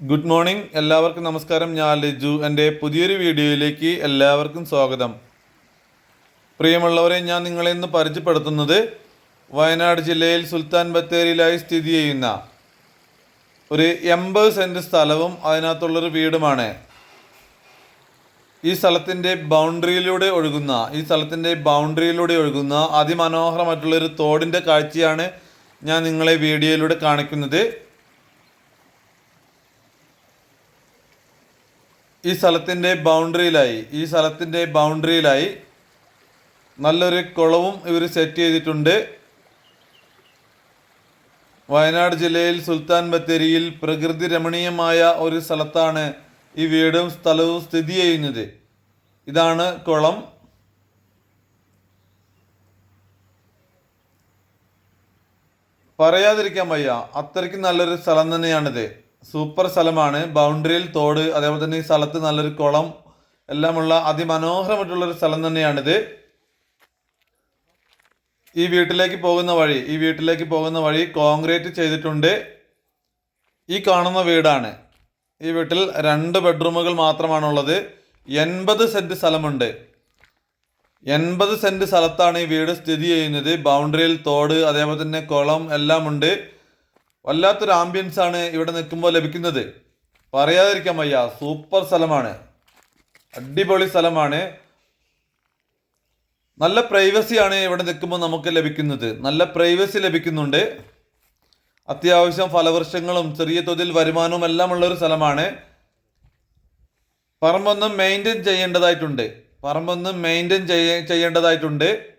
Good morning എല്ലാവർക്കും നമസ്കാരം. ഞാൻ ലിജു. എന്റെ പുതിയൊരു വീഡിയോയിലേക്ക് എല്ലാവർക്കും സ്വാഗതം. പ്രിയമുള്ളവരെ ഞാൻ നിങ്ങളെ ഇന്ന് പരിചയപ്പെടുത്തുന്നത് വയനാട് ജില്ലയിൽ സുൽത്താൻ ബത്തേരിയിലായി സ്ഥിതി ചെയ്യുന്ന ഒരു എൺപത് സെന്റ് സ്ഥലവും അതിനകത്തുള്ളൊരു വീടുമാണ്. ഈ സ്ഥലത്തിന്റെ ബൗണ്ടറിയിലൂടെ ഒഴുകുന്ന ഈ സ്ഥലത്തിന്റെ ബൗണ്ടറിയിലൂടെ ഒഴുകുന്ന അതിമനോഹരമായിട്ടുള്ളൊരു തോടിന്റെ കാഴ്ചയാണ് ഞാൻ നിങ്ങളെ വീഡിയോയിലൂടെ കാണിക്കുന്നത്. ഈ സ്ഥലത്തിന്റെ ബൗണ്ടറിയിലായി ഈ സ്ഥലത്തിന്റെ ബൗണ്ടറിയിലായി നല്ലൊരു കുളവും ഇവർ സെറ്റ് ചെയ്തിട്ടുണ്ട്. വയനാട് ജില്ലയിൽ സുൽത്താൻ ബത്തേരിയിൽ പ്രകൃതി രമണീയമായ ഒരു സ്ഥലത്താണ് ഈ വീടും സ്ഥലവും സ്ഥിതി ചെയ്യുന്നത്. ഇതാണ് കുളം. പറയാതിരിക്കാൻ വയ്യ അത്രയ്ക്ക് നല്ലൊരു സ്ഥലം തന്നെയാണിത്. സൂപ്പർ സ്ഥലമാണ്. ബൗണ്ടറിയിൽ തോട് അതേപോലെ തന്നെ ഈ സ്ഥലത്ത് നല്ലൊരു കുളം എല്ലാമുള്ള അതിമനോഹരമായിട്ടുള്ളൊരു സ്ഥലം തന്നെയാണിത്. ഈ വീട്ടിലേക്ക് പോകുന്ന വഴി ഈ വീട്ടിലേക്ക് പോകുന്ന വഴി കോൺക്രീറ്റ് ചെയ്തിട്ടുണ്ട്. ഈ കാണുന്ന വീടാണ്. ഈ വീട്ടിൽ രണ്ട് ബെഡ്റൂമുകൾ മാത്രമാണുള്ളത്. എൺപത് സെന്റ് സ്ഥലമുണ്ട്. എൺപത് സെന്റ് സ്ഥലത്താണ് ഈ വീട് സ്ഥിതി ചെയ്യുന്നത്. ബൗണ്ടറിയിൽ തോട് അതേപോലെ തന്നെ കുളം എല്ലാം ഉണ്ട് വല്ലാത്തൊരു ആംബിയൻസ് ആണ് ഇവിടെ നിൽക്കുമ്പോൾ ലഭിക്കുന്നത്. പറയാതിരിക്കാൻ വയ്യ. സൂപ്പർ സ്ഥലമാണ്. അടിപൊളി സ്ഥലമാണ്. നല്ല പ്രൈവസിയാണ് ഇവിടെ നിൽക്കുമ്പോൾ നമുക്ക് ലഭിക്കുന്നത്. നല്ല പ്രൈവസി ലഭിക്കുന്നുണ്ട്. അത്യാവശ്യം ഫലവൃക്ഷങ്ങളും ചെറിയ തോതിൽ വരുമാനവും എല്ലാം ഉള്ളൊരു സ്ഥലമാണ്. പറമ്പൊന്നും മെയിന്റെയിൻ ചെയ്യേണ്ടതായിട്ടുണ്ട്. പറമ്പൊന്നും മെയിന്റെയിൻ ചെയ്യേണ്ടതായിട്ടുണ്ട്.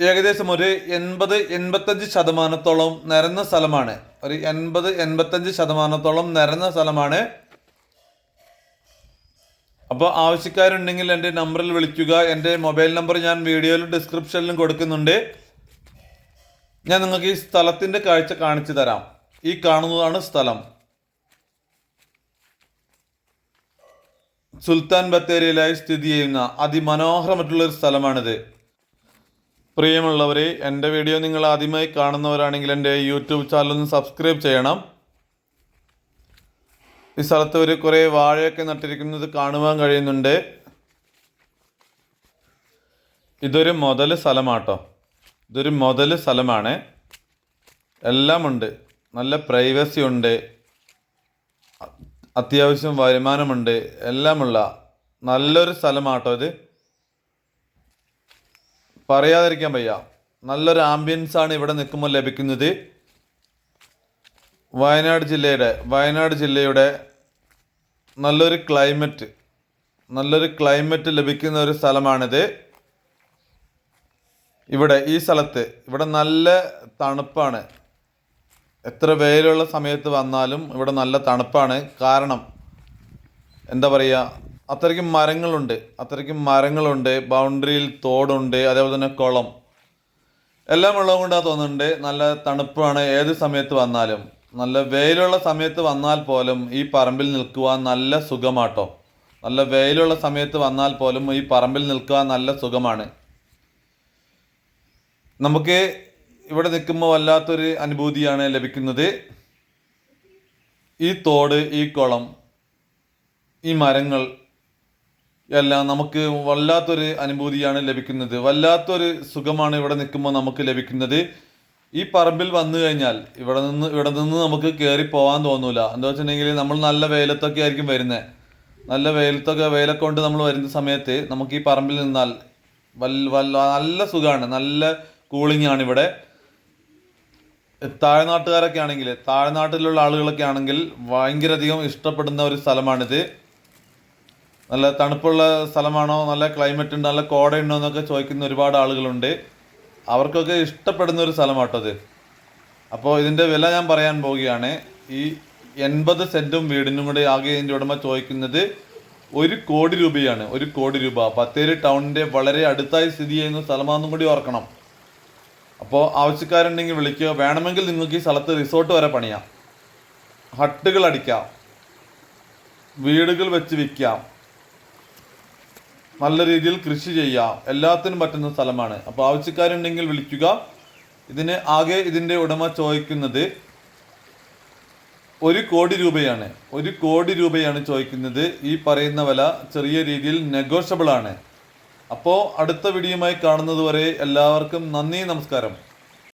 ഏകദേശം ഒരു എൺപത് എൺപത്തഞ്ച് ശതമാനത്തോളം നിരന്ന സ്ഥലമാണ്. ഒരു എൺപത് എൺപത്തഞ്ച് ശതമാനത്തോളം നിരന്ന സ്ഥലമാണ്. അപ്പോൾ ആവശ്യക്കാരുണ്ടെങ്കിൽ എന്റെ നമ്പറിൽ വിളിക്കുക. എന്റെ മൊബൈൽ നമ്പർ ഞാൻ വീഡിയോയിലും ഡിസ്ക്രിപ്ഷനിലും കൊടുക്കുന്നുണ്ട്. ഞാൻ നിങ്ങൾക്ക് ഈ സ്ഥലത്തിന്റെ കാഴ്ച കാണിച്ചു തരാം. ഈ കാണുന്നതാണ് സ്ഥലം. സുൽത്താൻ ബത്തേരിയിലായി സ്ഥിതി ചെയ്യുന്ന അതിമനോഹരമായിട്ടുള്ള ഒരു സ്ഥലമാണിത്. പ്രിയമുള്ളവരെ എന്റെ വീഡിയോ നിങ്ങൾ ആദ്യമായി കാണുന്നവരാണെങ്കിൽ എന്റെ യൂട്യൂബ് ചാനൽ ഒന്ന് സബ്സ്ക്രൈബ് ചെയ്യണം. ഈ സ്ഥലത്ത് ഒരു കുറേ വാഴയൊക്കെ നട്ടിരിക്കുന്നത് കാണുവാൻ കഴിയുന്നുണ്ട്. ഇതൊരു മുതൽ സ്ഥലമാട്ടോ. ഇതൊരു മുതൽ സ്ഥലമാണ്. എല്ലാമുണ്ട് നല്ല പ്രൈവസി ഉണ്ട്. അത്യാവശ്യം വരുമാനമുണ്ട്. എല്ലാമുള്ള നല്ലൊരു സ്ഥലമാട്ടോ ഇത്. പറയാതിരിക്കാൻ വയ്യ. നല്ലൊരു ആംബിയൻസ് ആണ് ഇവിടെ നിൽക്കുമ്പോൾ ലഭിക്കുന്നത്. വയനാട് ജില്ലയുടെ വയനാട് ജില്ലയുടെ നല്ലൊരു ക്ലൈമറ്റ് നല്ലൊരു ക്ലൈമറ്റ് ലഭിക്കുന്ന ഒരു സ്ഥലമാണിത്. ഇവിടെ ഈ സ്ഥലത്ത് ഇവിടെ നല്ല തണുപ്പാണ്. എത്ര വെയിലുള്ള സമയത്ത് വന്നാലും ഇവിടെ നല്ല തണുപ്പാണ്. കാരണം എന്താ പറയുക അത്രയ്ക്കും മരങ്ങളുണ്ട് അത്രയ്ക്കും മരങ്ങളുണ്ട് ബൗണ്ടറിയിൽ തോടുണ്ട് അതേപോലെ തന്നെ കുളം. എല്ലാം ഉള്ളത് കൊണ്ടാണ് തോന്നുന്നുണ്ട് നല്ല തണുപ്പാണ് ഏത് സമയത്ത് വന്നാലും. നല്ല വെയിലുള്ള സമയത്ത് വന്നാൽ പോലും ഈ പറമ്പിൽ നിൽക്കുവാൻ നല്ല സുഖമാട്ടോ. നല്ല വെയിലുള്ള സമയത്ത് വന്നാൽ പോലും ഈ പറമ്പിൽ നിൽക്കുവാൻ നല്ല സുഖമാണ്. നമുക്ക് ഇവിടെ നിൽക്കുമ്പോൾ വല്ലാത്തൊരു അനുഭൂതിയാണ് ലഭിക്കുന്നത്. ഈ തോട് ഈ കുളം ഈ മരങ്ങൾ എല്ലാം നമുക്ക് വല്ലാത്തൊരു അനുഭൂതിയാണ് ലഭിക്കുന്നത്. വല്ലാത്തൊരു സുഖമാണ് ഇവിടെ നിൽക്കുമ്പോൾ നമുക്ക് ലഭിക്കുന്നത്. ഈ പറമ്പിൽ വന്നു കഴിഞ്ഞാൽ ഇവിടെ നിന്ന് ഇവിടെ നിന്ന് നമുക്ക് കയറി പോകാൻ തോന്നൂല. എന്താ വെച്ചിട്ടുണ്ടെങ്കിൽ നമ്മൾ നല്ല വെയിലത്തൊക്കെ ആയിരിക്കും വരുന്നത് നല്ല വെയിലത്തൊക്കെ വെയിലൊക്കെ കൊണ്ട് നമ്മൾ വരുന്ന സമയത്ത് നമുക്ക് ഈ പറമ്പിൽ നിന്നാൽ വല്ല വല്ല നല്ല സുഖമാണ്. നല്ല കൂളിംഗ് ആണ് ഇവിടെ. താഴ്നാട്ടുകാരൊക്കെ ആണെങ്കിൽ താഴ്നാട്ടിലുള്ള ആളുകളൊക്കെ ആണെങ്കിൽ ഭയങ്കര അധികം ഇഷ്ടപ്പെടുന്ന ഒരു സ്ഥലമാണിത്. നല്ല തണുപ്പുള്ള സ്ഥലമാണോ? നല്ല ക്ലൈമറ്റ് ഉണ്ടോ? നല്ല കോട ഉണ്ടോ എന്നൊക്കെ ചോദിക്കുന്ന ഒരുപാട് ആളുകളുണ്ട്. അവർക്കൊക്കെ ഇഷ്ടപ്പെടുന്ന ഒരു സ്ഥലമാട്ടോ ഇത്. അപ്പോൾ ഇതിന്റെ വില ഞാൻ പറയാൻ പോവുകയാണ്. ഈ എൺപത് സെന്റും വീടിനും കൂടെ ആകെ ഇതിന്റെ ഉടമ ചോദിക്കുന്നത് ഒരു കോടി രൂപയാണ്. ഒരു കോടി രൂപ. ബത്തേരി ടൗണിന്റെ വളരെ അടുത്തായി സ്ഥിതി ചെയ്യുന്ന സ്ഥലമാണെന്നും കൂടി ഓർക്കണം. അപ്പോൾ ആവശ്യക്കാരുണ്ടെങ്കിൽ വിളിക്കുക. വേണമെങ്കിൽ നിങ്ങൾക്ക് ഈ സ്ഥലത്ത് റിസോർട്ട് വരെ പണിയാം. ഹട്ടുകൾ അടിക്കാം. വീടുകൾ വെച്ച് വിൽക്കാം. നല്ല രീതിയിൽ കൃഷി ചെയ്യാം. എല്ലാത്തിനും പറ്റുന്ന സ്ഥലമാണ്. അപ്പോൾ ആവശ്യക്കാരുണ്ടെങ്കിൽ വിളിക്കുക. ഇതിന് ആകെ ഇതിന്റെ ഉടമ ചോദിക്കുന്നത് ഒരു കോടി രൂപയാണ്. ഒരു കോടി രൂപയാണ് ചോദിക്കുന്നത്. ഈ പറയുന്ന വില ചെറിയ രീതിയിൽ നെഗോഷ്യബിൾ ആണ്. അപ്പോൾ അടുത്ത വീഡിയോയുമായി കാണുന്നതുവരെ എല്ലാവർക്കും നന്ദി നമസ്കാരം.